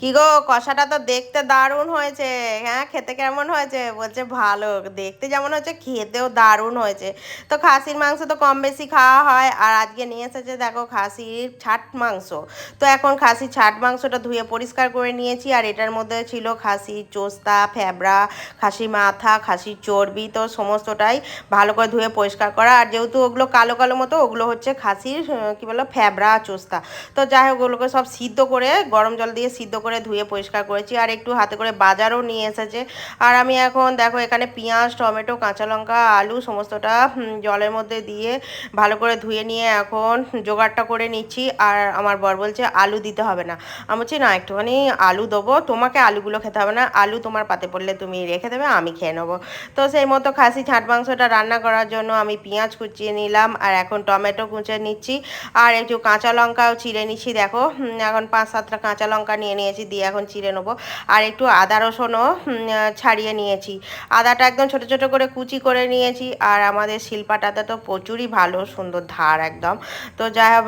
কি গো, কষাটা তো দেখতে দারুণ হয়েছে। হ্যাঁ খেতে কেমন হয়েছে? বলছে, ভালো। দেখতে যেমন হয়েছে, খেতেও দারুণ হয়েছে। তো খাসির মাংস তো কম বেশি খাওয়া হয়। আর আজকে নিয়ে এসেছে, দেখো, খাসির ছাট মাংস। তো এখন খাসির ছাট মাংসটা ধুয়ে পরিষ্কার করে নিয়েছি। আর এটার মধ্যে ছিল খাসির চোস্তা ফ্যাবড়া খাসি মাথা, খাসির চর্বি, তো সমস্তটাই ভালো করে ধুয়ে পরিষ্কার করা। আর যেহেতু ওগুলো কালো কালো মতো, ওগুলো হচ্ছে খাসির কি বলো ফ্যাবড়া চোস্তা। তো যাই হোক, ওগুলোকে সব সিদ্ধ করে, গরম জল দিয়ে সিদ্ধ করে ধুয়ে পরিষ্কার করেছি আর একটু হাতে করে বাজারও নিয়ে এসেছে। আর আমি এখন দেখো এখানে পেঁয়াজ, টমেটো, কাঁচা লঙ্কা, আলু সমস্তটা জলের মধ্যে দিয়ে ভালো করে ধুয়ে নিয়ে এখন জোগাড়টা করে নিচ্ছি। আর আমার বর বলছে আলু দিতে হবে না। আমি বলছি, না, একটুখানি আলু দেবো। তোমাকে আলুগুলো খেতে হবে না। আলু তোমার পাতে পড়লে তুমি রেখে দেবে, আমি খেয়ে নেব। তো সেই মতো খাসি ছাট মাংসটা রান্না করার জন্য আমি পেঁয়াজ কুচিয়ে নিলাম আর এখন টমেটো কুচিয়ে নিচ্ছি। আর একটু কাঁচা লঙ্কাও চিড়ে নিচ্ছি। দেখো এখন পাঁচ সাতটা কাঁচা লঙ্কা নিয়ে নিয়েছি। দিয়ে এখন চিড়ে নেব। আর একটু আদা রসুনও ছাড়িয়ে নিয়েছি। আদাটা একদম ছোট ছোট করে কুচি করে নিয়েছি, আর আমাদের শিল্পাটাতে তো প্রচুরই ভালো সুন্দর ধার একদম। তো যাই হোক,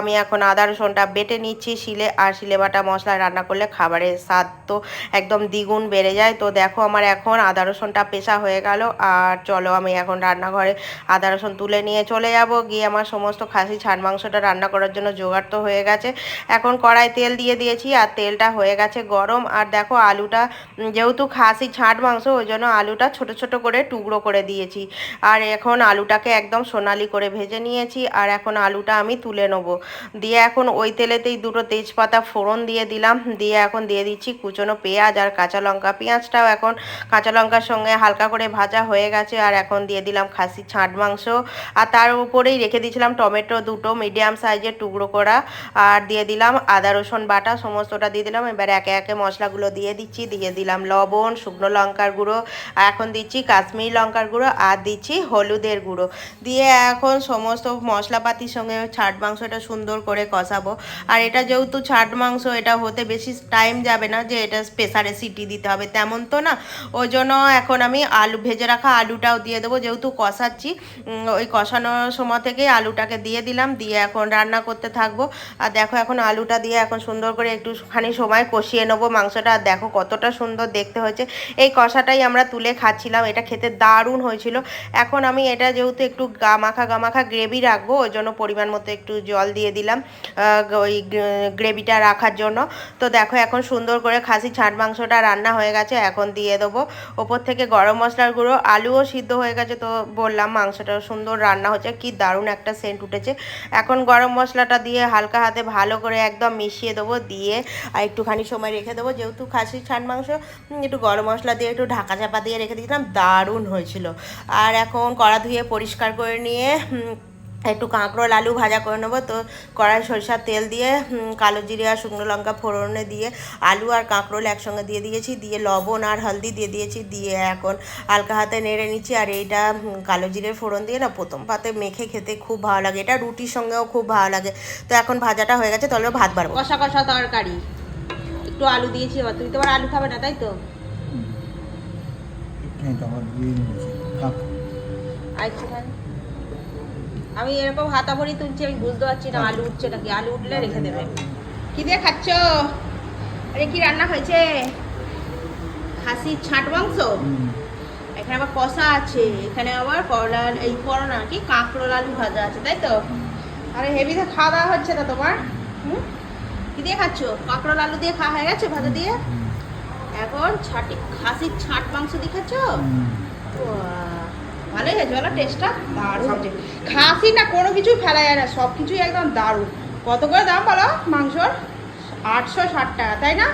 আমি এখন আদা রসুনটা বেটে নিচ্ছি শিলে, আর শিলে বাটা মশলা রান্না করলে খাবারের স্বাদ তো একদম দ্বিগুণ বেড়ে যায়। তো দেখো আমার এখন আদা রসুনটা পেশা হয়ে গেল, আর চলো আমি এখন রান্নাঘরে আদা রসুন তুলে নিয়ে চলে যাব। গিয়ে আমার সমস্ত খাসি ছাড় মাংসটা রান্না করার জন্য জোগাড় তো হয়ে গেছে। এখন কড়াই তেল দিয়ে দিয়েছি, আর তেলটা হয়ে গেছে গরম। আর দেখো আলুটা যেহেতু খাসি ছাট মাংস, ওই জন্য আলুটা ছোট ছোট করে টুকরো করে দিয়েছি। আর এখন আলুটাকে একদম সোনালি করে ভেজে নিয়েছি। আর এখন আলুটা আমি তুলে নেব। দিয়ে এখন ওই তেলেতেই দুটো তেজপাতা ফোড়ন দিয়ে দিলাম। দিয়ে এখন দিয়ে দিচ্ছি কুচনো পেঁয়াজ আর কাঁচা লঙ্কা। পেঁয়াজটাও এখন কাঁচা লঙ্কার সঙ্গে হালকা করে ভাজা হয়ে গেছে। আর এখন দিয়ে দিলাম খাসি ছাঁট মাংস। আর তার উপরেই রেখে দিয়েছিলাম টমেটো দুটো মিডিয়াম সাইজের টুকরো করা। আর দিয়ে দিলাম আদা, রসুন বাটা, সমস্তটা দিয়ে দিলাম। এবার একে একে মশলাগুলো দিয়ে দিচ্ছি, দিয়ে দিলাম লবণ, শুকনো লঙ্কার গুঁড়ো এখন দিচ্ছি কাশ্মীরি লঙ্কার গুঁড়ো, আর দিচ্ছি হলুদের গুঁড়ো। দিয়ে এখন সমস্ত মশলাপাতির সঙ্গে ছাট মাংসটা সুন্দর করে কষাবো। আর এটা যেহেতু ছাট মাংস, এটা হতে বেশি টাইম যাবে না যে এটা প্রেসারে সিটি দিতে হবে, তেমন তো না। ওই জন্য এখন আমি আলু, ভেজে রাখা আলুটাও দিয়ে দেবো, যেহেতু কষাচ্ছি ওই কষানোর সময় থেকে আলুটাকে দিয়ে দিলাম, দিয়ে এখন রান্না করতে থাকব। আর দেখো এখন আলুটা দিয়ে এখন সুন্দর করে একটুখানি সময় কষিয়ে নেব মাংসটা। আর দেখো কতটা সুন্দর দেখতে হয়েছে। এই কষাটাই আমরা তুলে খাচ্ছিলাম। এটা খেতে দারুণ হয়েছিল। এখন আমি এটা যেহেতু একটু গামাখা গামাখা গ্রেভি রাখব, ওই জন্য পরিমাণ মতো একটু জল দিয়ে দিলাম ওই গ্রেভিটা রাখার জন্য। তো দেখো এখন সুন্দর করে খাসি ছাট মাংসটা রান্না হয়ে গেছে, এখন দিয়ে দেবো। ওপর থেকে গরম মশলার গুঁড়ো, আলুও সিদ্ধ হয়ে গেছে তো বললাম মাংসটা সুন্দর রান্না হচ্ছে, কি দারুণ একটা সেন্ট উঠেছে। এখন গরম মশলাটা দিয়ে হালকা হাতে ভালো করে একদম মিশিয়ে দেবো, দিয়ে আর একটুখানি সময় রেখে দেবো। যেহেতু খাসির ছাট মাংস একটু গরম মশলা দিয়ে একটু ঢাকা চাপা দিয়ে রেখে দিয়েছিলাম, দারুণ হয়েছিল। আর এখন কড়া ধুয়ে পরিষ্কার করে নিয়ে একটু কাঁকরোল, আলু ভাজা করে নেব। তো কড়াই সরিষার তেল দিয়ে কালো জিরে আর শুকনো লঙ্কা ফোড়নে দিয়ে আলু আর কাঁকরোল একসঙ্গে দিয়ে দিয়েছি। দিয়ে লবণ আর হলদি দিয়ে দিয়েছি। দিয়ে এখন হালকা হাতে নেড়ে নিচ্ছি। আর এইটা কালো জিরের ফোড়ন দিয়ে না প্রথম পাতে মেখে খেতে খুব ভালো লাগে। এটা রুটির সঙ্গেও খুব ভালো লাগে। তো এখন ভাজাটা হয়ে গেছে, তাহলে ভাত বাড়বো। কষা কষা তরকারি। একটু আলু দিয়েছি এবার তুমি তোমার আলু খাবে না তাই তো? তো একটুখানি আমি এরকম হাতা ভরি তুলছি আমি বুঝতে পারছি না আলু উঠছে নাকি। আলু উঠলে রেখে দেবে। কি দিয়ে খাচ্ছ? আরে কি রান্না হয়েছে? খাসির ছাট মাংস? এখানে আবার কষা আছে এখানে আবার করলা এই করোনা কি কাঁকরোল আলু ভাজা আছে তাই তো? আরে হেভিতে খাওয়া দাওয়া হচ্ছে না তোমার? হুম? কি দিয়ে খাচ্ছ? কাঁকড়াল আলু দিয়ে খাওয়া হয়ে গেছে ভাজা দিয়ে? এখন ছাটি খাসির ছাট মাংস দিয়ে খাচ্ছ। ভালোই হয়েছে বলো টেস্টটা? দারুণ। হয়েছে খাসি না কোনো কিছুই ফেলা যায় না সব কিছুই একদম দারুণ। কত করে দাম বলো মাংসর? আটশো ষাট টাকা তাই না?